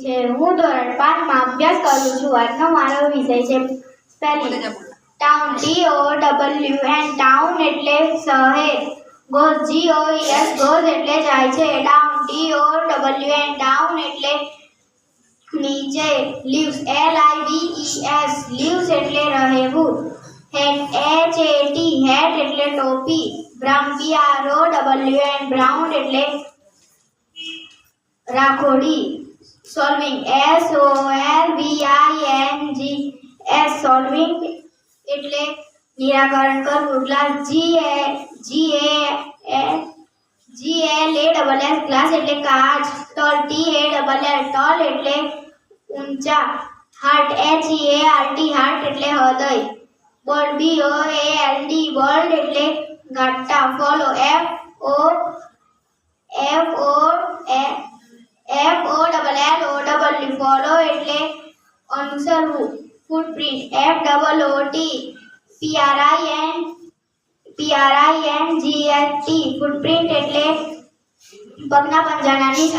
કે હું ધોરણ 5 માં અભ્યાસ કરું છું આજનો મારો વિષય છે spelling Town T O W N town એટલે શહેર goes G O E S goes એટલે જાય છે and Town એટલે નીચે lives L I V E S lives એટલે રહેવું hat H A T hat એટલે ટોપી brown B R O W N brown એટલે રાખોડી solving S O L V I N G S solving એટલે નિરાકરણ કરવું class G A G A G L A double S class એટલે કાચ tall T A double L tall એટલે ઊંચા heart H E A R T heart એટલે હૃદય બોલ B O A L D બોલ એટલે ગાટા ફોલો F O બોલો એટલે અનુસરવું footprint F double O T PRI N PRI N GST footprint એટલે પગના પંજાણાની